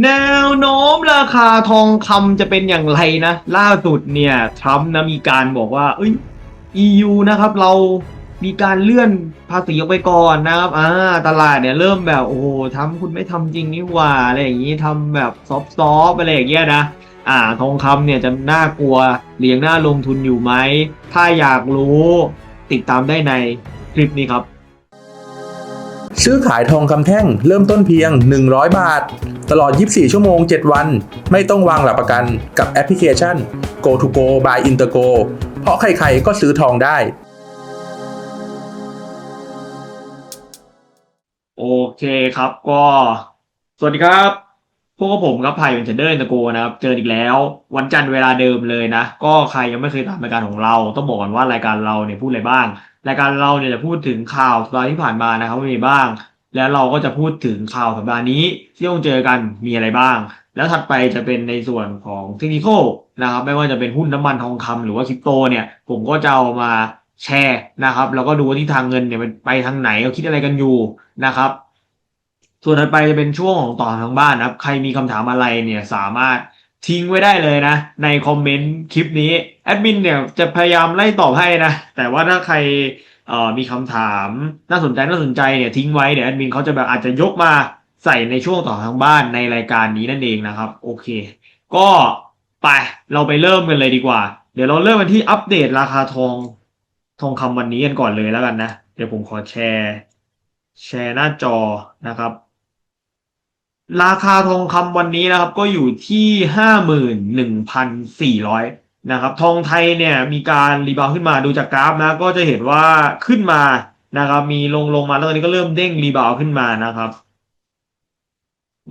แนวโน้มราคาทองคำจะเป็นอย่างไรนะ ล่าสุดเนี่ยทรัมป์นะมีการบอกว่า เอ้ย EU นะครับเรามีการเลื่อนภาษีออกไปก่อนนะครับอ่าตลาดเนี่ยเริ่มแบบ โอ้โหทำคุณไม่ทำจริงนี่หว่า อะไรอย่างนี้ทำแบบซอฟต์ๆอะไรอย่างเงี้ยนะอ่าทองคำเนี่ยจะน่ากลัวเลี้ยงหน้าลงทุนอยู่ไหม ถ้าอยากรู้ติดตามได้ในคลิปนี้ครับ ซื้อขายทองคำแท่งเริ่มต้นเพียง 100 บาท ตลอด 24 ชั่วโมง 7 วัน ไม่ต้องวางหลักประกันกับแอปพลิเคชัน Go to Go by Intergo เพราะใครๆ ก็ซื้อทองได้ โอเคครับ ก็ สวัสดีครับ พวกผมครับไผ่เป็นเทรดเดอร์อินเตอร์โกนะครับ เจออีกแล้ว วันจันทร์เวลาเดิมเลยนะ ก็ใครยังไม่เคยตามรายการของเรา ต้องบอกก่อนว่ารายการเราเนี่ยพูดอะไรบ้าง รายการเราเนี่ยจะพูดถึงข่าวสัปดาห์ที่ผ่านมานะครับว่ามีบ้าง แล้วเราก็จะพูดถึงข่าวสัปดาห์นี้ที่ต้องเจอกันมีอะไรบ้าง แล้วถัดไปจะเป็นในส่วนของเทคนิคนะครับไม่ว่าจะเป็นหุ้นน้ำมันทองคำหรือว่าคริปโตเนี่ยผมก็จะเอามาแชร์นะครับ แล้วก็ดูว่าที่ทางเงินเนี่ยมันไปทางไหนเขาคิดอะไรกันอยู่นะครับ ส่วนถัดไปจะเป็นช่วงของตอบทางบ้านนะครับ ใครมีคำถามอะไรเนี่ยสามารถทิ้งไว้ได้เลยนะ ในคอมเมนต์คลิปนี้แอดมินเนี่ยจะพยายามไล่ตอบให้นะ แต่ว่าถ้าใคร มีคำถามน่าสนใจน่าสนใจเนี่ยทิ้งไว้เดี๋ยวแอดมินเขาจะแบบอาจจะยกมาใส่ในช่วงต่อทางบ้านในรายการนี้นั่นเองนะครับ โอเค ก็ไปเราไปเริ่มกันเลยดีกว่า เดี๋ยวเราเริ่มกันที่อัปเดตราคาทองทองคำวันนี้กันก่อนเลยแล้วกันนะ เดี๋ยวผมขอแชร์ แชร์หน้าจอนะครับ ราคาทองคำวันนี้นะครับ ก็อยู่ที่ห้าหมื่นหนึ่งพันสี่ร้อย นะครับทองไทยเนี่ยมีการรีบาวขึ้นมาดูจากกราฟนะก็จะเห็นว่าขึ้นมานะครับมีลงลงมาแล้วตอนนี้ก็เริ่มเด้งรีบาวขึ้นมานะครับ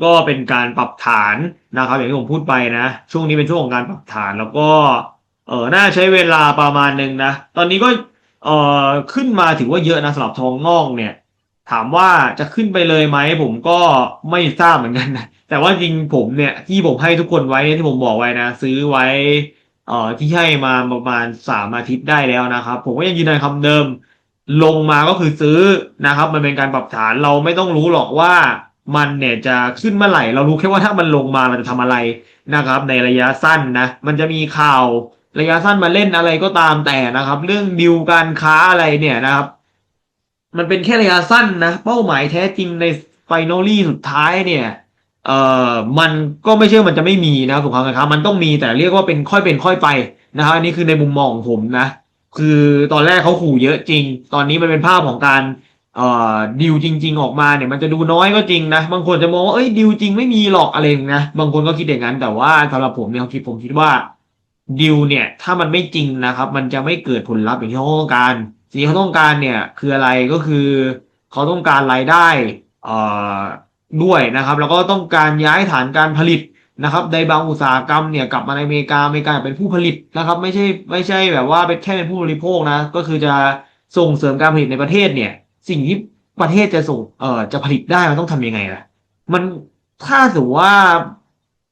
ก็เป็นการปรับฐานนะครับ อย่างที่ผมพูดไปนะ ช่วงนี้เป็นช่วงของการปรับฐานแล้วก็เออน่าใช้เวลาประมาณหนึ่งนะ ตอนนี้ก็เออขึ้นมาถือว่าเยอะนะสำหรับทองงอกเนี่ย ถามว่าจะขึ้นไปเลยไหมผมก็ไม่ทราบเหมือนกันนะแต่ว่าจริงผมเนี่ยที่ผมให้ทุกคนไว้ที่ผมบอกไว้นะ ซื้อไว้ เอ่อที่ให้มาประมาณสามอาทิตย์ได้แล้วนะครับ ผมก็ยังยืนยันคำเดิม ลงมาก็คือซื้อนะครับ มันเป็นการปรับฐานเราไม่ต้องรู้หรอกว่ามันเนี่ยจะขึ้นเมื่อไหร่ เรารู้แค่ว่าถ้ามันลงมาเราจะทำอะไรนะครับ ในระยะสั้นนะ มันจะมีข่าวระยะสั้นมาเล่นอะไรก็ตามแต่นะครับ เรื่องดิวการค้าอะไรเนี่ยนะครับ มันเป็นแค่ระยะสั้นนะ เป้าหมายแท้จริงในไฟนอลี่สุดท้ายเนี่ย เอ่อมันก็ไม่ใช่ว่ามันจะไม่มีนะสงครามการค้ามันต้องมีแต่เรียกว่าเป็นค่อยเป็นค่อยไปนะครับอันนี้คือในมุมมองของผมนะ คือตอนแรกเขาขู่เยอะจริง ตอนนี้มันเป็นภาพของการเอ่อดิวจริง ๆ ออกมาเนี่ยมันจะดูน้อยก็จริงนะ บางคนจะมองว่าเอ้ยดิวจริงไม่มีหรอกอะไรนะบางคนก็คิดอย่างนั้นแต่ว่าสำหรับผมเนี่ยเขาคิดผมคิดว่าดิวเนี่ยถ้ามันไม่จริงนะครับ มันจะไม่เกิดผลลัพธ์อย่างที่เขาต้องการสิ่งที่เขาต้องการเนี่ยคืออะไรก็คือเขาต้องการรายได้เอ่อ ด้วยนะครับ แล้วก็ต้องการย้ายฐานการผลิตนะครับในบางอุตสาหกรรมเนี่ยกลับมาในอเมริกาอเมริกาเป็นผู้ผลิตนะครับ ไม่ใช่ไม่ใช่แบบว่าเป็นแค่เป็นผู้บริโภคนะ ก็คือจะส่งเสริมการผลิตในประเทศเนี่ย สิ่งที่ประเทศจะส่งเอ่อจะผลิตได้มันต้องทำยังไงล่ะ มันถ้าสมมติว่า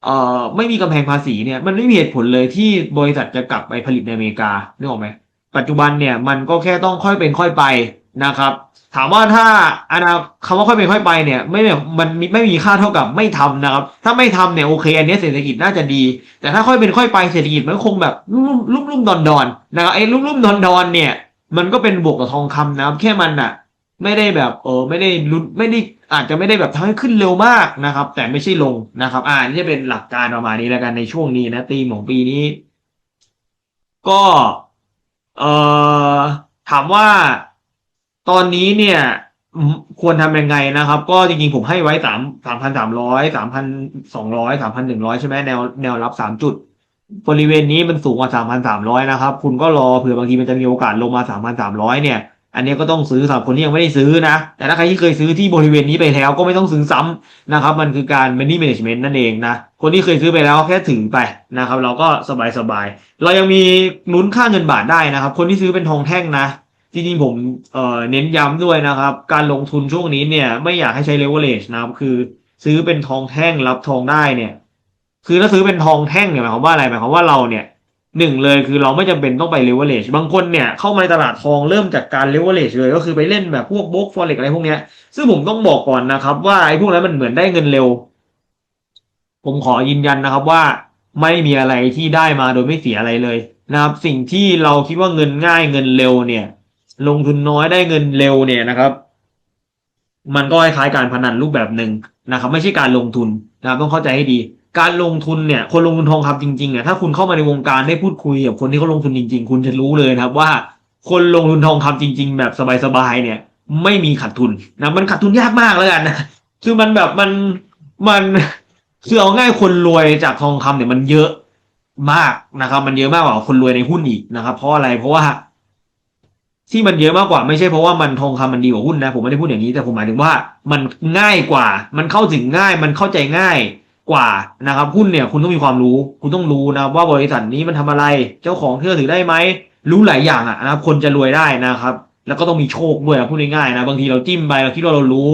เอ่อไม่มีกำแพงภาษีเนี่ยมันไม่มีเหตุผลเลยที่บริษัทจะกลับไปผลิตในอเมริกานึกออกไหมปัจจุบันเนี่ยมันก็แค่ต้องค่อยเป็นค่อยไปนะครับ ถามว่าถ้าอนาคำว่าค่อยเป็นค่อยไปเนี่ย ไม่แบบมันไม่มีค่าเท่ากับไม่ทำนะครับ ถ้าไม่ทำเนี่ยโอเคอันนี้เศรษฐกิจน่าจะดี แต่ถ้าค่อยเป็นค่อยไปเศรษฐกิจมันคงแบบลุ่มลุ่มลุ่มดอนดอนนะครับไอ้ลุ่มลุ่มดอนดอนเนี่ย มันก็เป็นบวกกับทองคำนะครับ แค่มันอะไม่ได้แบบเออไม่ได้ลุ้นไม่ได้อาจจะไม่ได้แบบทำให้ขึ้นเร็วมากนะครับ แต่ไม่ใช่ลงนะครับ อ่านี่จะเป็นหลักการประมาณนี้แล้วกันในช่วงนี้นะตีมของปีนี้ ก็เอ่อถามว่า ตอนนี้เนี่ยควรทำยังไงนะครับ ก็จริงๆผมให้ไว้สามสามพันสามร้อยสามพันสองร้อยสามพันหนึ่งร้อยใช่ไหมแนวแนวรับสามจุดบริเวณนี้มันสูงกว่าสามพันสามร้อยนะครับ คุณก็รอเผื่อบางทีมันจะมีโอกาสลงมาสามพันสามร้อยเนี่ย อันนี้ก็ต้องซื้อสำหรับคนที่ยังไม่ได้ซื้อนะ แต่ถ้าใครที่เคยซื้อที่บริเวณนี้ไปแล้วก็ไม่ต้องซื้อซ้ำนะครับ มันคือการ money management นั่นเองนะ คนที่เคยซื้อไปแล้วแค่ถือไปนะครับ เราก็สบายๆเรายังมีลุ้นค่าเงินบาทได้นะครับ คนที่ซื้อเป็นทองแท่งนะ จริงๆผมเอ่อเน้นย้ำด้วยนะครับ การลงทุนช่วงนี้เนี่ยไม่อยากให้ใช้ leverage นะครับ คือซื้อเป็นทองแท่งรับทองได้เนี่ย คือถ้าซื้อเป็นทองแท่งเนี่ยหมายความว่าอะไรหมายความว่าเราเนี่ยหนึ่งเลยคือเราไม่จำเป็นต้องไป leverage บางคนเนี่ยเข้ามาในตลาดทองเริ่มจากการ leverage เลยก็คือไปเล่นแบบพวก book forex อะไรพวกเนี้ย ซึ่งผมต้องบอกก่อนนะครับ ว่าไอ้พวกนั้นมันเหมือนได้เงินเร็ว ผมขอยืนยันนะครับว่าไม่มีอะไรที่ได้มาโดยไม่เสียอะไรเลยนะครับ สิ่งที่เราคิดว่าเงินง่ายเงินเร็วเนี่ย ลงทุนน้อยได้เงินเร็วเนี่ยนะครับ มันก็คล้ายๆการพนันรูปแบบหนึ่งนะครับ ไม่ใช่การลงทุนนะครับต้องเข้าใจให้ดี การลงทุนเนี่ยคนลงทุนทองคำจริงๆเนี่ยถ้าคุณเข้ามาในวงการได้พูดคุยกับคนที่เขาลงทุนจริง ๆ คุณจะรู้เลยนะครับว่า คนลงทุนทองคำจริง ๆ แบบสบายๆเนี่ย ไม่มีขาดทุนนะมันขาดทุนยากมากแล้วกันนะคือมันแบบมันมันคือเอาง่ายคนรวยจากทองคำเนี่ยมันเยอะมากนะครับ มันเยอะมากกว่าคนรวยในหุ้นอีกนะครับ เพราะอะไรเพราะว่า ที่มันเยอะมากกว่าไม่ใช่เพราะว่ามันทองคำมันดีกว่าหุ้นนะ ผมไม่ได้พูดอย่างนี้แต่ผมหมายถึงว่า มันง่ายกว่า มันเข้าถึงง่าย มันเข้าใจง่ายกว่านะครับหุ้นเนี่ยคุณต้องมีความรู้ คุณต้องรู้นะว่าบริษัทนี้มันทำอะไร เจ้าของเชื่อถือได้ไหมรู้หลายอย่างอะนะคนจะรวยได้นะครับ แล้วก็ต้องมีโชคด้วยอะพูดง่ายๆนะบางทีเราจิ้มไปเราคิดว่าเรารู้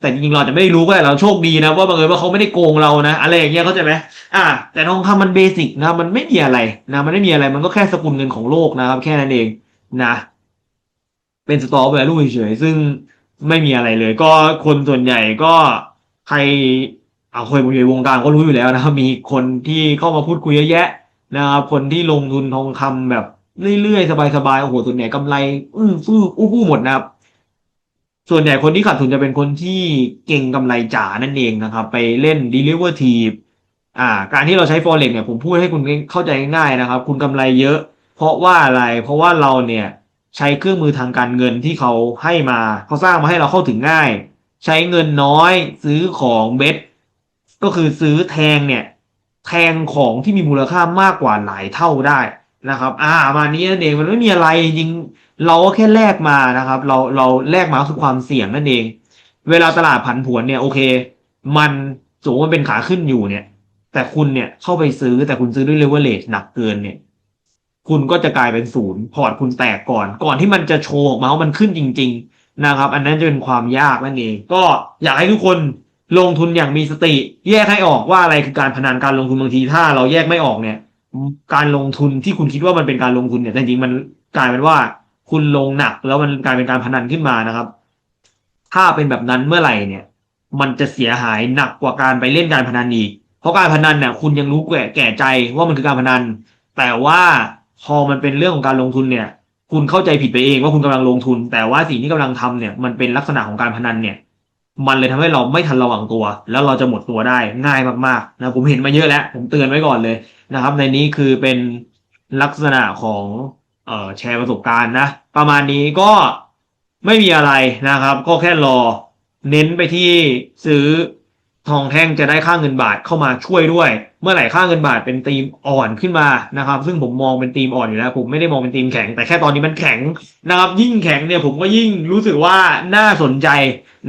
แต่จริงๆเราจจะไม่ได้รู้ก็ได้เราโชคดีนะว่าบังเอิญว่าเขาไม่ได้โกงเรานะอะไรอย่างเงี้ยเข้าใจไหมอ่า แต่ทองคำมันเบสิกนะมันไม่มีอะไรนะมันไม่มีอะไรมันก็แค่สกุลเงินของโลกนะครับ แค่นั้นเองนะ เป็นสตอร์แวลูเฉยๆซึ่งไม่มีอะไรเลย ก็คนส่วนใหญ่ก็ใครเอาคยอยู่ในวงการก็รู้อยู่แล้วนะครับ มีคนที่เข้ามาพูดคุยเยอะแยะนะครับคนที่ลงทุนทองคำแบบเรื่อยๆ สบายๆโอ้โหส่วนใหญ่กำไร อื้อฟื้ออู้ฟู่หมดนะครับ ส่วนใหญ่คนที่ขาดทุนจะเป็นคนที่เก่งกำไรจ๋านั่นเองนะครับ ไปเล่น derivative อ่า การที่เราใช้ forex เนี่ยผมพูดให้คุณเข้าใจง่ายๆนะครับ คุณกำไรเยอะ เพราะว่าอะไรเพราะว่าเราเนี่ย ใช้เครื่องมือทางการเงินที่เขาให้มาเขาสร้างมาให้เราเข้าถึงง่าย ใช้เงินน้อยซื้อของเบ็ดก็คือซื้อแทงเนี่ยแทงของที่มีมูลค่ามากกว่าหลายเท่าได้นะครับ อ่ามานี้นั่นเองมันไม่มีอะไรจริงเราก็แค่แลกมานะครับ เราเราแลกมาคือความเสี่ยงนั่นเอง เวลาตลาดผันผวนเนี่ยโอเค มันสมมติว่าเป็นขาขึ้นอยู่เนี่ย แต่คุณเนี่ยเข้าไปซื้อแต่คุณซื้อด้วยเลเวลเลชหนักเกินเนี่ย คุณก็จะกลายเป็นศูนย์พอร์ตคุณแตกก่อน ก่อนที่มันจะโชว์ออกมาว่ามันขึ้นจริง ๆ นะครับ อันนั้นจะเป็นความยากนั่นเอง ก็อยากให้ทุกคนลงทุนอย่างมีสติ แยกให้ออกว่าอะไรคือการพนันการลงทุนบางทีถ้าเราแยกไม่ออกเนี่ย การลงทุนที่คุณคิดว่ามันเป็นการลงทุนเนี่ยจริงๆมันกลายเป็นว่าคุณลงหนักแล้วมันกลายเป็นการพนันขึ้นมานะครับ ถ้าเป็นแบบนั้นเมื่อไหร่เนี่ย มันจะเสียหายหนักกว่าการไปเล่นการพนันอีก เพราะการพนันเนี่ยคุณยังรู้แก่แก่ใจว่ามันคือการพนัน แต่ว่า พอมันเป็นเรื่องของการลงทุนเนี่ย คุณเข้าใจผิดไปเองว่าคุณกำลังลงทุน แต่ว่าสิ่งที่กำลังทำเนี่ยมันเป็นลักษณะของการพนันเนี่ย มันเลยทำให้เราไม่ทันระวังตัว แล้วเราจะหมดตัวได้ง่ายมากๆนะผมเห็นมาเยอะแล้ว ผมเตือนไว้ก่อนเลยนะครับ ในนี้คือเป็นลักษณะของเอ่อแชร์ประสบการณ์นะ ประมาณนี้ก็ไม่มีอะไรนะครับ ก็แค่รอเน้นไปที่ซื้อ ทองแท่งจะได้ค่าเงินบาทเข้ามาช่วยด้วย เมื่อไหร่ค่าเงินบาทเป็นธีมอ่อนขึ้นมานะครับ ซึ่งผมมองเป็นธีมอ่อนอยู่แล้วผมไม่ได้มองเป็นธีมแข็ง แต่แค่ตอนนี้มันแข็งนะครับ ยิ่งแข็งเนี่ยผมก็ยิ่งรู้สึกว่าน่าสนใจ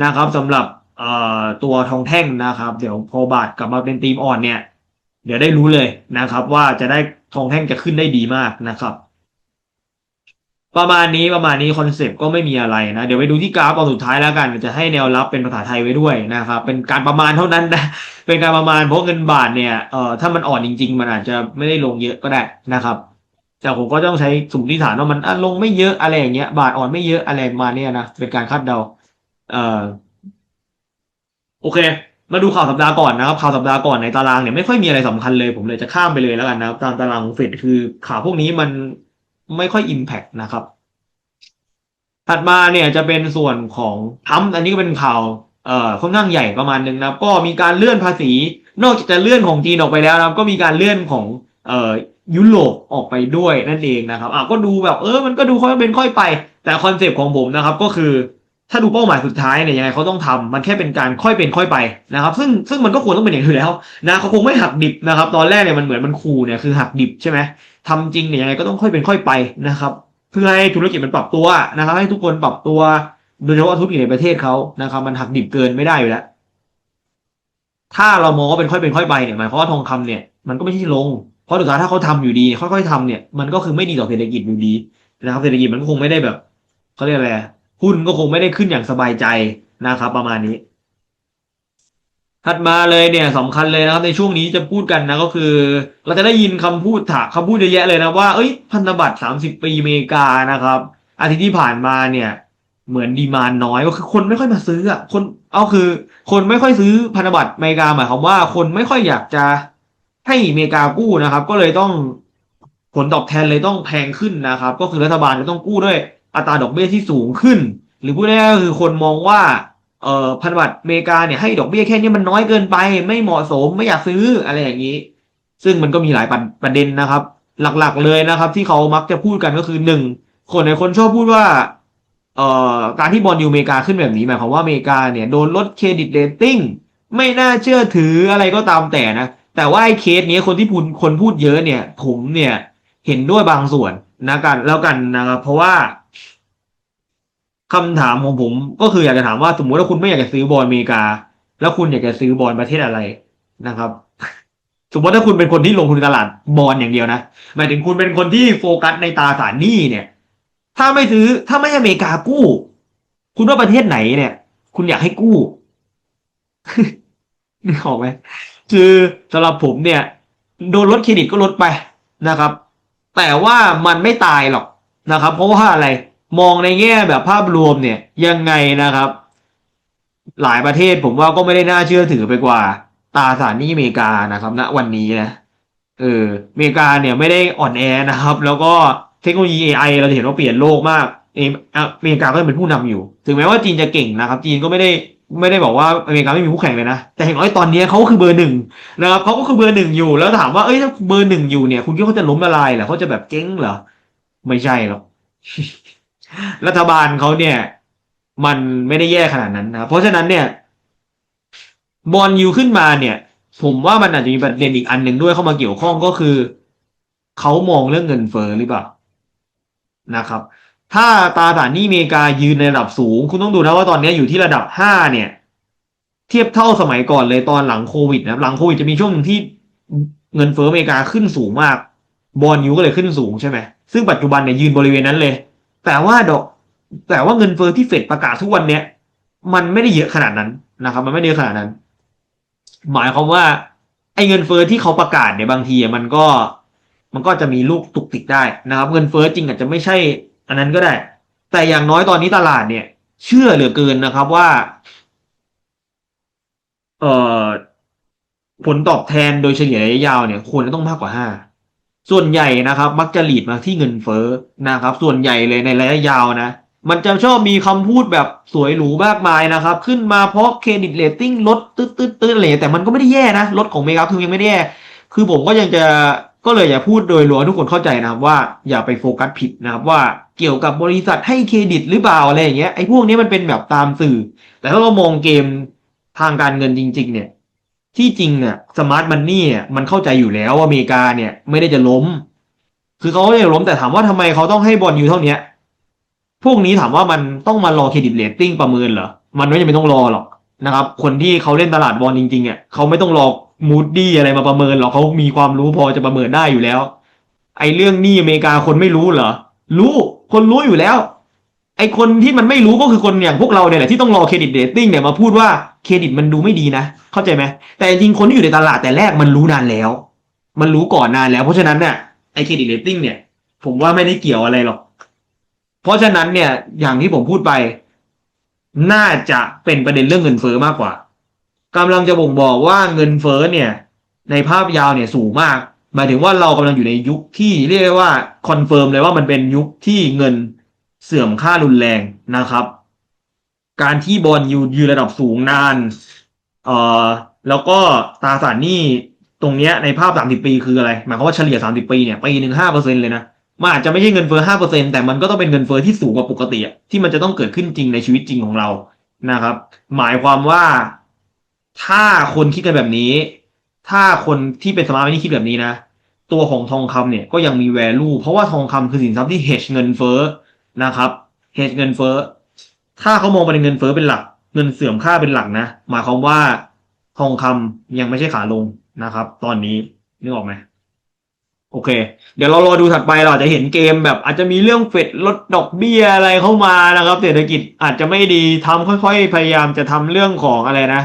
นะครับสำหรับตัวทองแท่งนะครับ เดี๋ยวพอบาทกลับมาเป็นธีมอ่อนเนี่ย เดี๋ยวได้รู้เลยนะครับ ว่าจะได้ทองแท่งจะขึ้นได้ดีมากนะครับ ประมาณนี้ประมาณนี้คอนเซปต์ก็ไม่มีอะไรนะ เดี๋ยวไปดูที่กราฟตอนสุดท้ายแล้วกันจะให้แนวรับเป็นภาษาไทยไว้ด้วยนะครับ เป็นการประมาณเท่านั้นนะ เป็นการประมาณเพราะเงินบาทเนี่ยเอ่อถ้ามันอ่อนจริง ๆ มันอาจจะไม่ได้ลงเยอะก็ได้นะครับ แต่ผมก็ต้องใช้สมมติฐานว่ามันอะลงไม่เยอะอะไรอย่างเงี้ย บาทอ่อนไม่เยอะอะไรมาเนี้ยนะเป็นการคาดเดา เอ่อโอเค มาดูข่าวสัปดาห์ก่อนนะครับข่าวสัปดาห์ก่อนในตารางเนี่ยไม่ค่อยมีอะไรสำคัญเลย ผมเลยจะข้ามไปเลยแล้วกันนะครับตามตารางเฟดคือข่าวพวกนี้มัน ไม่ค่อยอิมแพกนะครับ ถัดมาเนี่ยจะเป็นส่วนของทรัมอันนี้ก็เป็นข่าวเอ่อค่อนข้างใหญ่ประมาณหนึงนะครับ ก็มีการเลื่อนภาษี นอกจากจะเลื่อนของจีนออกไปแล้วนะครับ ก็มีการเลื่อนของเอ่อยุโรปออกไปด้วยนั่นเองนะครับอะก็ดูแบบเออมันก็ดูค่อยเป็นค่อยไป แต่คอนเซปต์ของผมนะครับ ก็คือถ้าดูเป้าหมายสุดท้ายเนี่ยยังไงเขาต้องทำมันแค่เป็นการค่อยเป็นค่อยไปนะครับ ซึ่งซึ่งมันก็ควรต้องเป็นอย่างนี้อยู่แล้วนะเขาคงไม่หักดิบนะครับ ตอนแรกเนี่ยมันเหมือนมันคูเนี่ยคือหักดิบใช่ไหม ทำจริงเนี่ยยังไงก็ต้องค่อยเป็นค่อยไปนะครับ เพื่อให้ธุรกิจมันปรับตัวนะครับ ให้ทุกคนปรับตัวโดยเฉพาะธุรกิจในประเทศเขานะครับ มันหักดิบเกินไม่ได้อยู่แล้วถ้าเรามองว่าเป็นค่อยเป็นค่อยไปเนี่ยหมายความว่าทองคำเนี่ยมันก็ไม่ใช่ลงเพราะสุดท้ายถ้าเขาทำอยู่ดีค่อยๆทำเนี่ยมันก็คือไม่ดีต่อเศรษฐกิจอยู่ดีนะครับเศรษฐกิจมันก็คงไม่ได้แบบเขาเรียกอะไรหุ้นก็คงไม่ได้ขึ้นอย่างสบายใจนะครับ ประมาณนี้ ถัดมาเลยเนี่ยสำคัญเลยนะครับในช่วงนี้จะพูดกันนะก็คือ เราจะได้ยินคำพูดถาคำพูดเยอะแยะเลยนะว่าเอ้ยพันธบัตรสามสิบปีอเมริกานะครับ อาทิตย์ที่ผ่านมาเนี่ยเหมือนดีมานน้อยก็คือคนไม่ค่อยมาซื้ออะคนเอาคือ คนไม่ค่อยซื้อพันธบัตรอเมริกาหมายความว่าคนไม่ค่อยอยากจะให้อเมริกากู้นะครับ ก็เลยต้องผลตอบแทนเลยต้องแพงขึ้นนะครับ ก็คือรัฐบาลจะต้องกู้ด้วยอัตราดอกเบี้ยที่สูงขึ้น หรือพูดง่ายๆก็คือคนมองว่า เอ่อพันธบัตรอเมริกาเนี่ยให้ดอกเบี้ยแค่นี้มันน้อยเกินไป ไม่เหมาะสมไม่อยากซื้ออะไรอย่างนี้ ซึ่งมันก็มีหลายประประเด็นนะครับ หลักๆเลยนะครับ ที่เขามักจะพูดกันก็คือหนึ่งคนในคนชอบพูดว่าเอ่อการที่บอลยูอเมริกาขึ้นแบบนี้หมายความว่าอเมริกาเนี่ยโดนลดเครดิตเรตติ้งไม่น่าเชื่อถืออะไรก็ตามแต่นะ แต่ว่าไอ้เคสนี้คนที่พูดคนพูดเยอะเนี่ย ผมเนี่ยเห็นด้วยบางส่วนนะกันแล้วกันนะครับเพราะว่า คำถามของผมก็คืออยากจะถามว่าสมมติว่าคุณไม่อยากจะซื้อบอลอเมริกา แล้วคุณอยากจะซื้อบอลประเทศอะไรนะครับ สมมติถ้าคุณเป็นคนที่ลงทุนตลาดบอลอย่างเดียวนะหมายถึงคุณเป็นคนที่โฟกัสในตราสารหนี้เนี่ย ถ้าไม่ซื้อถ้าไม่ให้อเมริกากู้ คุณว่าประเทศไหนเนี่ย คุณอยากให้กู้นึกออกไหมคือสำหรับผมเนี่ย โดนลดเครดิตก็ลดไปนะครับ แต่ว่ามันไม่ตายหรอกนะครับ เพราะว่าอะไร มองในแง่แบบภาพรวมเนี่ยยังไงนะครับ หลายประเทศผมว่าก็ไม่ได้น่าเชื่อถือไปกว่าตาสารนี้อเมริกานะครับณวันนี้นะเอออเมริกาเนี่ยไม่ได้อ่อนแอนะครับ แล้วก็เทคโนโลยี AI เราจะเห็นว่าเปลี่ยนโลกมากเออเมริกาก็เป็นผู้นำอยู่ ถึงแม้ว่าจีนจะเก่งนะครับ จีนก็ไม่ได้ไม่ได้บอกว่าอเมริกาไม่มีคู่แข่งเลยนะ แต่อย่างน้อยตอนนี้เขาก็คือเบอร์หนึ่งนะครับเขาก็คือเบอร์หนึ่งอยู่ แล้วถามว่าเอ้ยถ้าเบอร์หนึ่งอยู่เนี่ย คุณคิดว่าเขาจะล้มละลายเหรอเขาจะแบบเจ๊งเหรอไม่ใช่หรอก รัฐบาลเขาเนี่ย มันไม่ได้แย่ขนาดนั้นนะครับเพราะฉะนั้นเนี่ยบอลยูขึ้นมาเนี่ย ผมว่ามันอาจจะมีประเด็นอีกอันหนึ่งด้วยเข้ามาเกี่ยวข้องก็คือเขามองเรื่องเงินเฟ้อหรือเปล่านะครับ ถ้าตราสารหนี้อเมริกายืนในระดับสูง คุณต้องดูนะว่าตอนนี้อยู่ที่ระดับห้าเนี่ย เทียบเท่าสมัยก่อนเลยตอนหลังโควิดนะหลังโควิดจะมีช่วงหนึ่งที่เงินเฟ้ออเมริกาขึ้นสูงมาก บอลยูก็เลยขึ้นสูงใช่ไหมซึ่งปัจจุบันเนี่ยยืนบริเวณนั้นเลย แต่ว่าดอก แต่ว่าเงินเฟ้อที่เฟดประกาศทุกวันเนี้ยมันไม่ได้เยอะขนาดนั้นนะครับ มันไม่ได้เยอะขนาดนั้น หมายความว่า ไอ้เงินเฟ้อที่เขาประกาศเนี่ยบางทีอะมันก็มันก็จะมีลูกตุกติกได้นะครับ เงินเฟ้อจริงอาจจะไม่ใช่ อันนั้นก็ได้ แต่อย่างน้อยตอนนี้ตลาดเนี่ย เชื่อเหลือเกินนะครับว่าเอ่อผลตอบแทนโดยเฉลี่ยระยะยาวเนี่ยควรจะต้องมากกว่าห้า ส่วนใหญ่นะครับ มักจะหลีดมาที่เงินเฟ้อนะครับ ส่วนใหญ่เลยในระยะยาวนะ มันจะชอบมีคำพูดแบบสวยหรูมากมายนะครับ ขึ้นมาเพราะเครดิตเรตติ้งลดตืดตืดตืดอะไรแต่มันก็ไม่ได้แย่นะลดของเมกาคือยังไม่ได้แย่คือผมก็ยังจะก็เลยอย่าพูดโดยรวมทุกคนเข้าใจนะครับว่าอย่าไปโฟกัสผิดนะครับว่าเกี่ยวกับบริษัทให้เครดิตหรือเปล่าอะไรอย่างเงี้ยไอ้พวกนี้มันเป็นแบบตามสื่อ แต่ถ้าเรามองเกมทางการเงินจริง ๆ เนี่ย ที่จริงเนี่ยสมาร์ทมันนี่มันเข้าใจอยู่แล้วว่าอเมริกาเนี่ย ไม่ได้จะล้ม คือเขาไม่ได้ล้มแต่ถามว่าทำไมเขาต้องให้บอลอยู่เท่าเนี้ย พวกนี้ถามว่ามันต้องมารอเครดิตเรตติ้งประเมินเหรอ มันไม่จำเป็นต้องรอหรอกนะครับ คนที่เขาเล่นตลาดบอลจริงๆอะเขาไม่ต้องรอมูดดี้อะไรมาประเมินหรอกเขามีความรู้พอจะประเมินได้อยู่แล้ว ไอ้เรื่องหนี้อเมริกาคนไม่รู้เหรอ รู้ คนรู้อยู่แล้ว ไอคนที่มันไม่รู้ก็คือคนอย่างพวกเราเนี่ยแหละที่ต้องรอเครดิตเรตติ้งเนี่ยมาพูดว่าเครดิตมันดูไม่ดีนะ เข้าใจไหมแต่จริงคนที่อยู่ในตลาดแต่แรกมันรู้นานแล้ว มันรู้ก่อนนานแล้ว เพราะฉะนั้นเนี่ยไอเครดิตเรตติ้งเนี่ย ผมว่าไม่ได้เกี่ยวอะไรหรอก เพราะฉะนั้นเนี่ย อย่างที่ผมพูดไป น่าจะเป็นประเด็นเรื่องเงินเฟ้อมากกว่ากำลังจะบ่งบอกว่าเงินเฟ้อเนี่ย ในภาพยาวเนี่ยสูงมากหมายถึงว่าเรากำลังอยู่ในยุคที่เรียกได้ว่าคอนเฟิร์มเลยว่ามันเป็นยุคที่เงิน เสื่อมค่ารุนแรงนะครับ การที่บอลยูยืนระดับสูงนานเอ่อแล้วก็ตาสารนี้ตรงเนี้ยในภาพ 30 ปีคืออะไร หมายความว่าเฉลี่ย 30 ปีเนี่ยปีหนึ่งห้าเปอร์เซ็นเลยนะมันอาจจะไม่ใช่เงินเฟ้อห้าเปอร์เซ็นแต่มันก็ต้องเป็นเงินเฟ้อที่สูงกว่าปกติอะที่มันจะต้องเกิดขึ้นจริงในชีวิตจริงของเรานะครับ หมายความว่าถ้าคนคิดกันแบบนี้ ถ้าคนที่เป็นสมาร์ทนี่คิดแบบนี้นะ ตัวของทองคำเนี่ยก็ยังมี value เพราะว่าทองคำคือสินทรัพย์ที่ hedge เงินเฟ้อ นะครับ hedge เงินเฟ้อ ถ้าเขามองไประเด็นเงินเฟ้อเป็นหลัก เงินเสื่อมค่าเป็นหลักนะ หมายความว่าทองคำยังไม่ใช่ขาลงนะครับ ตอนนี้นึกออกไหมโอเค เดี๋ยวเรารอดูถัดไปเราอาจจะเห็นเกมแบบ อาจจะมีเรื่องเฟดลดดอกเบี้ยอะไรเข้ามานะครับ เศรษฐกิจอาจจะไม่ดีทำค่อยๆ พยายามจะทำเรื่องของอะไรนะ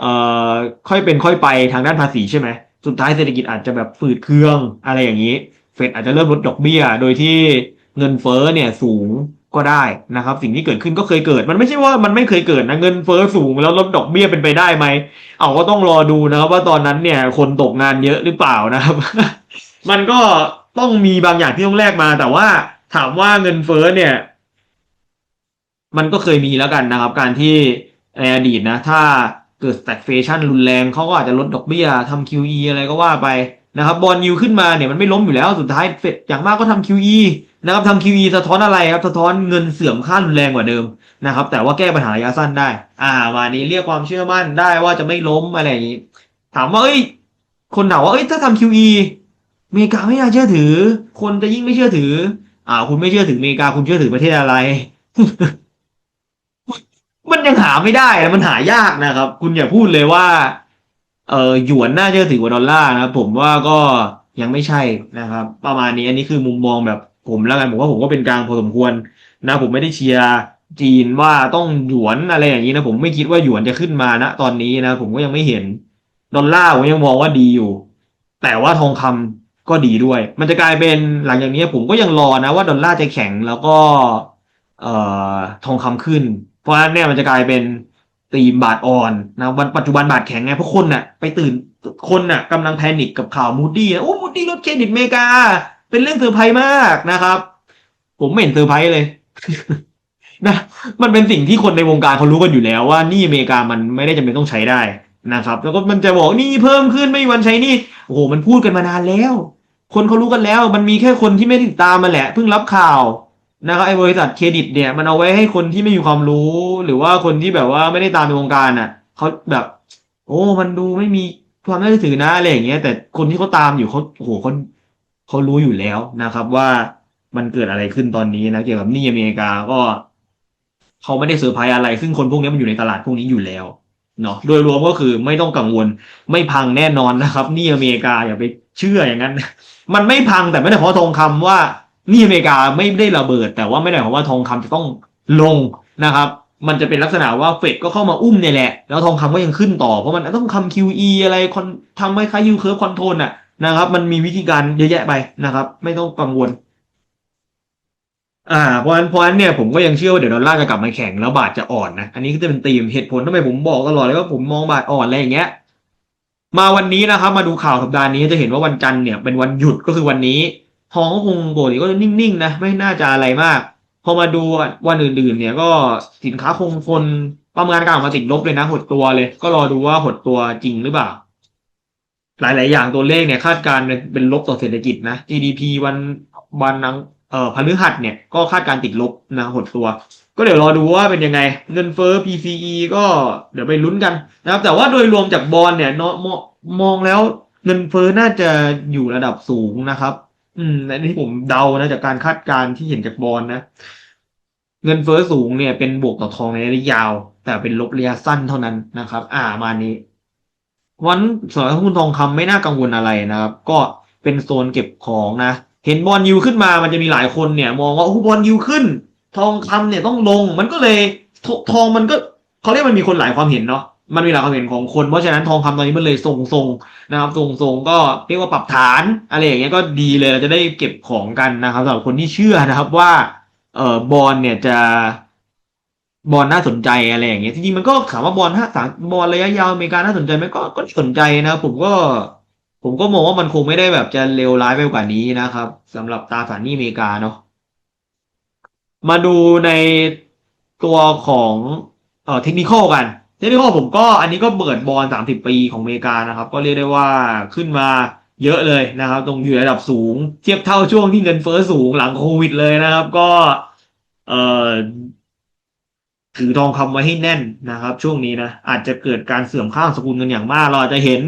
เอ่อค่อยเป็นค่อยไปทางด้านภาษีใช่ไหมสุดท้ายเศรษฐกิจอาจจะแบบฝืดเคืองอะไรอย่างนี้ เฟดอาจจะเริ่มลดดอกเบี้ยโดยที่ เงินเฟ้อเนี่ยสูงก็ได้นะครับ สิ่งที่เกิดขึ้นก็เคยเกิด มันไม่ใช่ว่ามันไม่เคยเกิดนะเงินเฟ้อสูงแล้วลดดอกเบี้ยเป็นไปได้ไหมเอาก็ต้องรอดูนะครับ ว่าตอนนั้นเนี่ยคนตกงานเยอะหรือเปล่านะครับ มันก็ต้องมีบางอย่างที่ต้องแลกมา แต่ว่าถามว่าเงินเฟ้อเนี่ย มันก็เคยมีแล้วกันนะครับ การที่ในอดีตนะ ถ้าเกิด stagflation รุนแรงเขาก็อาจจะลดดอกเบี้ยทำ QE อะไรก็ว่าไป นะครับบอลยูขึ้นมาเนี่ยมันไม่ล้มอยู่แล้วสุดท้ายเฟดอย่างมากก็ทำ QE นะครับทำ QE สะท้อนอะไรครับสะท้อนเงินเสื่อมค่ารุนแรงกว่าเดิมนะครับ แต่ว่าแก้ปัญหาระยะสั้นได้ อ่ามานี้เรียกความเชื่อมั่นได้ว่าจะไม่ล้มอะไรอย่างนี้ ถามว่าเอ้ย คนถามว่าเอ้ยถ้าทำ QE อเมริกาไม่น่าเชื่อถือ คนจะยิ่งไม่เชื่อถือ อ่า คุณไม่เชื่อถืออเมริกาคุณเชื่อถือประเทศอะไร มันยังหาไม่ได้นะมันหายากนะครับ คุณอย่าพูดเลยว่า เออหยวนน่าเชื่อถือกว่าดอลลาร์นะครับผมว่าก็ยังไม่ใช่นะครับ ประมาณนี้อันนี้คือมุมมองแบบผมแล้วกันผมว่าผมก็เป็นกลางพอสมควรนะผมไม่ได้เชียร์จีนว่าต้องหยวนอะไรอย่างนี้นะผมไม่คิดว่าหยวนจะขึ้นมานะตอนนี้นะผมก็ยังไม่เห็นดอลลาร์ผมยังมองว่าดีอยู่ แต่ว่าทองคำก็ดีด้วย มันจะกลายเป็นหลังจากนี้ผมก็ยังรอนะว่าดอลลาร์จะแข็งแล้วก็ เอ่อทองคำขึ้น เพราะฉะนั้นเนี่ยมันจะกลายเป็น ตีมบาทอ่อนนะวันปัจจุบันบาทแข็งไงเพราะคนน่ะไปตื่นคนน่ะกำลังแพนิคกับข่าวมูดี้นะโอ้มูดี้ลดเครดิตอเมริกา เป็นเรื่องเซอร์ไพรส์มากนะครับ ผมไม่เห็นเซอร์ไพรส์เลยนะมันเป็นสิ่งที่คนในวงการเขารู้กันอยู่แล้วว่านี่อเมริกามันไม่ได้จำเป็นต้องใช้ได้นะครับ แล้วก็มันจะบอกนี่เพิ่มขึ้นไม่มีวันใช้นี่โอ้โหมันพูดกันมานานแล้ว คนเขารู้กันแล้ว มันมีแค่คนที่ไม่ติดตามมาแหละเพิ่งรับข่าว นะครับไอ้บริษัทเครดิตเนี่ยมันเอาไว้ให้คนที่ไม่มีความรู้ หรือว่าคนที่แบบว่าไม่ได้ตามในวงการน่ะเขาแบบ โอ้มันดูไม่มีความน่าเชื่อถือนะอะไรอย่างเงี้ย แต่คนที่เขาตามอยู่เขาโอ้โหเขาเขารู้อยู่แล้วนะครับ ว่ามันเกิดอะไรขึ้นตอนนี้นะเกี่ยวกับหนี้อเมริกาก็เขาไม่ได้เซอร์ไพรส์อะไร ซึ่งคนพวกนี้มันอยู่ในตลาดพวกนี้อยู่แล้วเนาะโดยรวมก็คือไม่ต้องกังวลไม่พังแน่นอนนะครับหนี้อเมริกาอย่าไปเชื่ออย่างนั้น มันไม่พังแต่ไม่ได้เพราะทองคำว่า นี่อเมริกาไม่ได้ระเบิด แต่ว่าไม่ได้เพราะว่าทองคำจะต้องลงนะครับ มันจะเป็นลักษณะว่าเฟดก็เข้ามาอุ้มเนี่ยแหละ แล้วทองคำก็ยังขึ้นต่อ เพราะมันต้องทำ QE อะไรคอนทำคล้ายๆยูเคิร์ฟคอนโทรลน่ะนะครับ มันมีวิธีการเยอะแยะไปนะครับ ไม่ต้องกังวลอ่าเพราะฉะนั้นเพราะฉะนั้นเนี่ยผมก็ยังเชื่อว่าเดี๋ยวดอลลาร์จะกลับมาแข็งแล้วบาทจะอ่อนนะ อันนี้ก็จะเป็นธีมเหตุผลทำไมผมบอกตลอดเลยว่าผมมองบาทอ่อนอะไรอย่างเงี้ย มาวันนี้นะครับ มาดูข่าวสัปดาห์นี้จะเห็นว่าวันจันทร์เนี่ยเป็นวันหยุดก็คือวันนี้ ทองก็คงปกติก็จะนิ่งๆนะไม่น่าจะอะไรมาก พอมาดูวันอื่นๆ เนี่ยก็สินค้าคงทนประเมินการออกมาติดลบเลยนะ หดตัวเลย ก็รอดูว่าหดตัวจริงหรือเปล่า หลาย ๆ อย่างตัวเลขเนี่ยคาดการณ์เป็นลบต่อเศรษฐกิจนะ GDP วันวันนังเอ่อพฤหัสเนี่ยก็คาดการติดลบนะหดตัว ก็เดี๋ยวรอดูว่าเป็นยังไง เงินเฟ้อ PCE ก็เดี๋ยวไปลุ้นกันนะครับ แต่ว่าโดยรวมจากบอลเนี่ยเนาะมองมองแล้วเงินเฟ้อน่าจะอยู่ระดับสูงนะครับ อืมอันนี้ผมเดานะจากการคาดการณ์ที่เห็นจากบอลนะ เงินเฟ้อสูงเนี่ยเป็นบวกต่อทองในระยะยาว แต่เป็นลบระยะสั้นเท่านั้นนะครับ อ่ามานี้ วันสำหรับหุ้นทองคำไม่น่ากังวลอะไรนะครับ ก็เป็นโซนเก็บของนะ เห็นบอลยูขึ้นมามันจะมีหลายคนเนี่ย มองว่าโอ้บอลยูขึ้น ทองคำเนี่ยต้องลง มันก็เลยททองมันก็เขาเรียกมันมีคนหลายความเห็นเนาะ มันมีหลายความเห็นของคน เพราะฉะนั้นทองคำตอนนี้มันเลยทรงๆนะครับทรงๆก็เรียกว่าปรับฐานอะไรอย่างเงี้ยก็ดีเลยเราจะได้เก็บของกันนะครับสำหรับคนที่เชื่อนะครับว่าเอ่อบอลเนี่ยจะบอลน่าสนใจอะไรอย่างเงี้ยจริงๆมันก็ถามว่าบอลถ้าสามบอลระยะยาวอเมริกาน่าสนใจไหมก็ก็สนใจนะ ผมก็ ผมก็มองว่ามันคงไม่ได้แบบจะเลวร้ายไปกว่านี้นะครับสำหรับตาสานี้อเมริกาเนาะมาดูในตัวของเอ่อเทคนิคอลกัน เทคนิคอลผมก็อันนี้ก็เปิดบอลสามสิบปีของอเมริกานะครับ ก็เรียกได้ว่าขึ้นมาเยอะเลยนะครับ ตรงอยู่ระดับสูง เทียบเท่าช่วงที่เงินเฟ้อสูงหลังโควิดเลยนะครับ ก็เอ่อถือทองคำไว้ให้แน่นนะครับ ช่วงนี้นะอาจจะเกิดการเสื่อมค่าสกุลเงินอย่างมาก เราจจะเห็น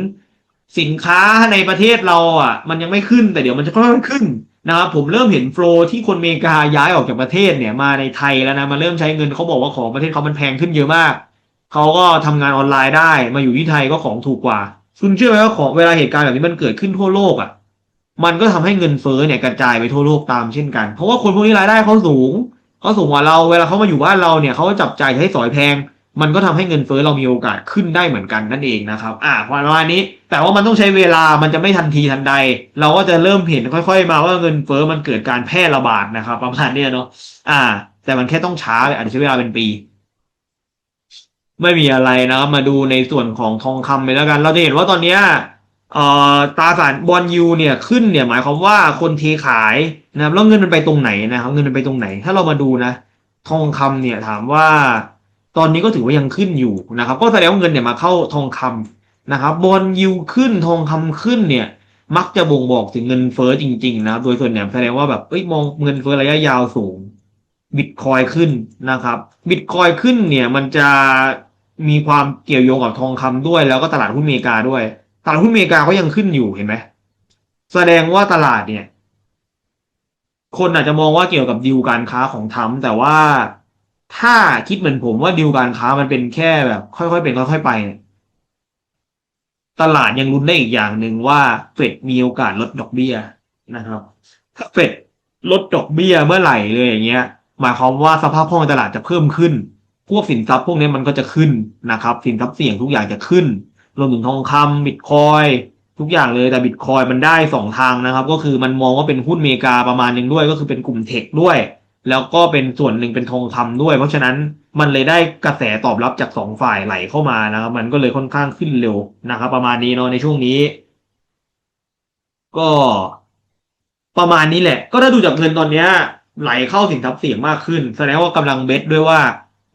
สินค้าในประเทศเราอะ มันยังไม่ขึ้นแต่เดี๋ยวมันจะค่อยๆขึ้นนะครับผมเริ่มเห็นโฟลที่คนอเมริกาย้ายออกจากประเทศเนี่ยมาในไทยแล้วนะมาเริ่มใช้เงินเขาบอกว่าของประเทศเขามันแพงขึ้นเยอะมาก เขาก็ทำงานออนไลน์ได้ มาอยู่ที่ไทยก็ของถูกกว่า คุณเชื่อไหมว่าของเวลาเหตุการณ์แบบนี้มันเกิดขึ้นทั่วโลกอะ มันก็ทำให้เงินเฟ้อเนี่ยกระจายไปทั่วโลกตามเช่นกัน เพราะว่าคนพวกนี้รายได้เขาสูงเขาสูงกว่าเรา เวลาเขามาอยู่บ้านเราเนี่ยเขาก็จับจ่ายใช้สอยแพง มันก็ทำให้เงินเฟ้อเรามีโอกาสขึ้นได้เหมือนกันนั่นเองนะครับ อ่าประมาณนี้ แต่ว่ามันต้องใช้เวลา มันจะไม่ทันทีทันใด เราก็จะเริ่มเห็นค่อยๆ มาว่าเงินเฟ้อมันเกิดการแพร่ระบาดนะครับ ประมาณเนี้ยเนาะ อ่า แต่มันแค่ต้องช้าอาจจะใช้เวลาเป็นปี ไม่มีอะไรนะครับมาดูในส่วนของทองคำไปแล้วกัน เราจะเห็นว่าตอนเนี้ยเอ่อตราสารบอลยูเนี่ยขึ้นเนี่ยหมายความว่าคนเทขายนะครับแล้วเงินมันไปตรงไหนนะครับเงินมันไปตรงไหน ถ้าเรามาดูนะ ทองคำเนี่ยถามว่า ตอนนี้ก็ถือว่ายังขึ้นอยู่นะครับ ก็แสดงว่าเงินเนี่ยมาเข้าทองคำนะครับบอลยูขึ้นทองคำขึ้นเนี่ย มักจะบ่งบอกถึงเงินเฟ้อจริงๆนะครับโดยส่วนใหญ่แสดงว่าแบบเอ้ยมองเงินเฟ้อระยะยาวสูงบิตคอยขึ้นนะครับบิตคอยขึ้นเนี่ยมันจะ มีความเกี่ยวโยงกับทองคำด้วย แล้วก็ตลาดหุ้นอเมริกาด้วย ตลาดหุ้นอเมริกาก็ยังขึ้นอยู่เห็นไหมแสดงว่าตลาดเนี่ย คนอาจจะมองว่าเกี่ยวกับดีลการค้าของทรัมแต่ว่าถ้าคิดเหมือนผมว่าดีลการค้ามันเป็นแค่แบบ ค่อยๆเป็นค่อยๆไปเนี่ยตลาดยังลุ้นได้อีกอย่างหนึ่งว่าเฟดมีโอกาสลดดอกเบี้ยนะครับ ถ้าเฟดลดดอกเบี้ยเมื่อไหร่เลยอย่างเงี้ย หมายความว่าสภาพคล่องตลาดจะเพิ่มขึ้น พวกสินทรัพย์พวกนี้มันก็จะขึ้นนะครับ สินทรัพย์เสี่ยงทุกอย่างจะขึ้น รวมถึงทองคำบิตคอยทุกอย่างเลยแต่บิตคอยมันได้สองทางนะครับ ก็คือมันมองว่าเป็นหุ้นอเมริกาประมาณหนึ่งด้วย ก็คือเป็นกลุ่มเทคด้วย แล้วก็เป็นส่วนหนึ่งเป็นทองคำด้วย เพราะฉะนั้นมันเลยได้กระแสตอบรับจากสองฝ่ายไหลเข้ามานะครับ มันก็เลยค่อนข้างขึ้นเร็วนะครับ ประมาณนี้เนาะในช่วงนี้ ก็ประมาณนี้แหละ ก็ถ้าดูจากเงินตอนเนี้ยไหลเข้าสินทรัพย์เสี่ยงมากขึ้น แสดงว่ากำลังเบสด้วยว่า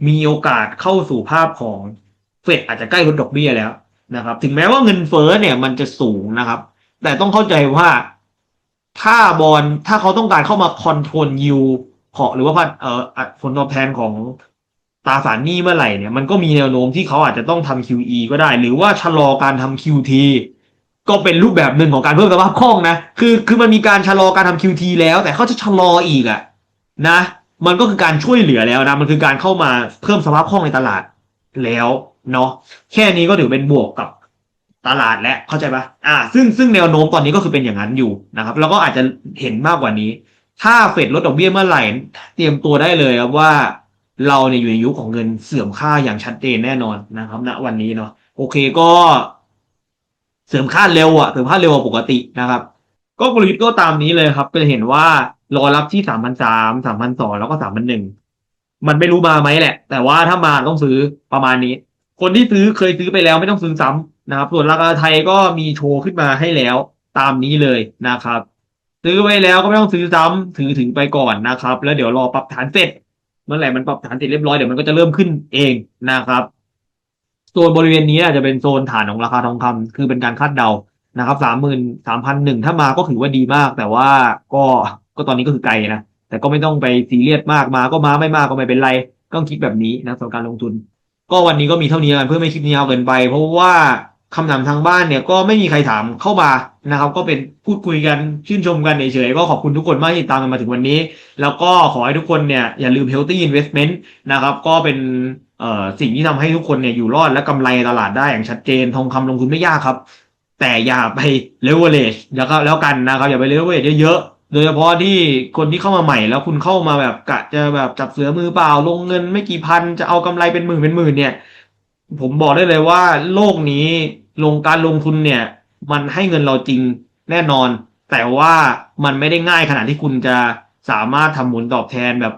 มีโอกาสเข้าสู่ภาพของเฟดอาจจะใกล้ลดดอกเบี้ยแล้วนะครับ ถึงแม้ว่าเงินเฟ้อเนี่ยมันจะสูงนะครับ แต่ต้องเข้าใจว่าถ้าบอลถ้าเขาต้องการเข้ามาคอนโทรลยูของหรือว่าพันเอ่อผลตอบแทนของตราสารหนี้เมื่อไหร่เนี่ยมันก็มีแนวโน้มที่เขาอาจจะต้องทำ QE ก็ได้ หรือว่าชะลอการทำ QT ก็เป็นรูปแบบหนึ่งของการเพิ่มสภาพคล่องนะ คือคือมันมีการชะลอการทำ QT แล้ว แต่เขาจะชะลออีกอะนะ มันก็คือการช่วยเหลือแล้วนะ มันคือการเข้ามาเพิ่มสภาพคล่องในตลาดแล้วเนาะแค่นี้ก็ถือเป็นบวกกับตลาดแล้วเข้าใจปะอ่า ซึ่งซึ่งแนวโน้มตอนนี้ก็คือเป็นอย่างนั้นอยู่นะครับ แล้วก็อาจจะเห็นมากกว่านี้ ถ้าเฟดลดดอกเบี้ยเมื่อไหร่ เตรียมตัวได้เลยครับว่าเราเนี่ยอยู่ในยุคของเงินเสื่อมค่าอย่างชัดเจนแน่นอนนะครับณวันนี้เนาะโอเคก็เสริมค่าเร็วอะเสริมค่าเร็วกว่าปกตินะครับ ก็กลยุทธ์ก็ตามนี้เลยครับก็จะเห็นว่ารอรับที่สามพันสามสามพันสองแล้วก็สามพันหนึ่งมันไม่รู้มาไหมแหละ แต่ว่าถ้ามาต้องซื้อประมาณนี้ คนที่ซื้อเคยซื้อไปแล้วไม่ต้องซื้อซ้ำนะครับ ส่วนราคาไทยก็มีโชว์ขึ้นมาให้แล้วตามนี้เลยนะครับ ซื้อไว้แล้วก็ไม่ต้องซื้อซ้ำถือถึงไปก่อนนะครับ แล้วเดี๋ยวรอปรับฐานเสร็จ เมื่อไหร่มันปรับฐานเสร็จเรียบร้อยเดี๋ยวมันก็จะเริ่มขึ้นเองนะครับโซนบริเวณนี้อาจจะเป็นโซนฐานของราคาทองคำคือเป็นการคาดเดานะครับสามหมื่นสามพันหนึ่งถ้ามาก็ถือว่าดีมาก แต่ว่าก็ ก็ตอนนี้ก็คือไกลนะ แต่ก็ไม่ต้องไปซีเรียสมากมา ก็มาไม่มากก็ไม่เป็นไร ก็คิดแบบนี้นะสำหรับการลงทุน ก็วันนี้ก็มีเท่านี้กันเพื่อไม่คลิปนี้ยาวเกินไป เพราะว่าคำถามทางบ้านเนี่ยก็ไม่มีใครถามเข้ามานะครับ ก็เป็นพูดคุยกันชื่นชมกันเฉยๆก็ขอบคุณทุกคนมากที่ติดตามกันมาถึงวันนี้ แล้วก็ขอให้ทุกคนเนี่ยอย่าลืม healthy investment นะครับ ก็เป็นสิ่งที่ทำให้ทุกคนเนี่ยอยู่รอดและกำไรตลาดได้อย่างชัดเจนทองคำลงทุนไม่ยากครับ แต่อย่าไป leverage แล้วก็แล้วกันนะครับ อย่าไป leverage เยอะๆ โดยเฉพาะที่คนที่เข้ามาใหม่แล้วคุณเข้ามาแบบกะจะแบบจับเสือมือเปล่าลงเงินไม่กี่พันจะเอากำไรเป็นหมื่นเป็นหมื่นเนี่ย ผมบอกได้เลยว่าโลกนี้ลงการลงทุนเนี่ย มันให้เงินเราจริงแน่นอน แต่ว่ามันไม่ได้ง่ายขนาดที่คุณจะสามารถทำผลตอบแทนแบบ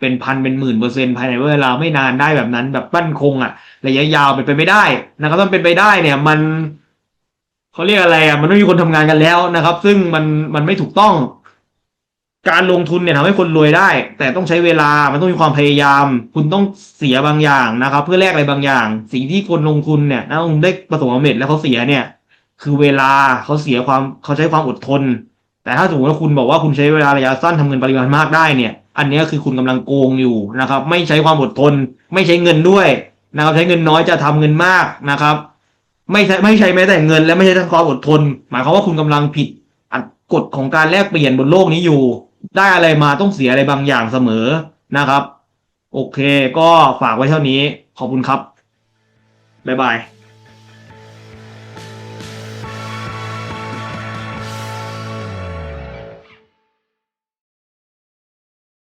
เป็นพันเป็นหมื่นเปอร์เซ็นต์ภายในเวลาไม่นานได้แบบนั้นแบบมั่นคงอะระยะยาวเป็นไปไม่ได้นะครับถ้าเป็นไปได้เนี่ยมัน เขาเรียกอะไรอะมันไม่มีคนทำงานกันแล้วนะครับ ซึ่งมันมันไม่ถูกต้อง การลงทุนเนี่ยทำให้คนรวยได้ แต่ต้องใช้เวลามันต้องมีความพยายาม คุณต้องเสียบางอย่างนะครับ เพื่อแลกอะไรบางอย่าง สิ่งที่คนลงทุนเนี่ยนะคุณได้ประสบความสำเร็จแล้วเขาเสียเนี่ย คือเวลาเขาเสียความเขาใช้ความอดทน แต่ถ้าสมมติว่าคุณบอกว่าคุณใช้เวลาระยะสั้นทำเงินปริมาณมากได้เนี่ย อันนี้คือคุณกำลังโกงอยู่นะครับ ไม่ใช้ความอดทน ไม่ใช้เงินด้วยนะครับใช้เงินน้อยจะทำเงินมากนะครับ ไม่ใช่ไม่ใช่แม้แต่เงิน และไม่ใช่ทั้งความอดทน หมายความว่าคุณกำลังผิดอัดกฎของการแลกเปลี่ยนบนโลกนี้อยู่ ได้อะไรมาต้องเสียอะไรบางอย่างเสมอนะครับ โอเค ก็ฝากไว้เท่านี้ ขอบคุณครับ บ๊ายบาย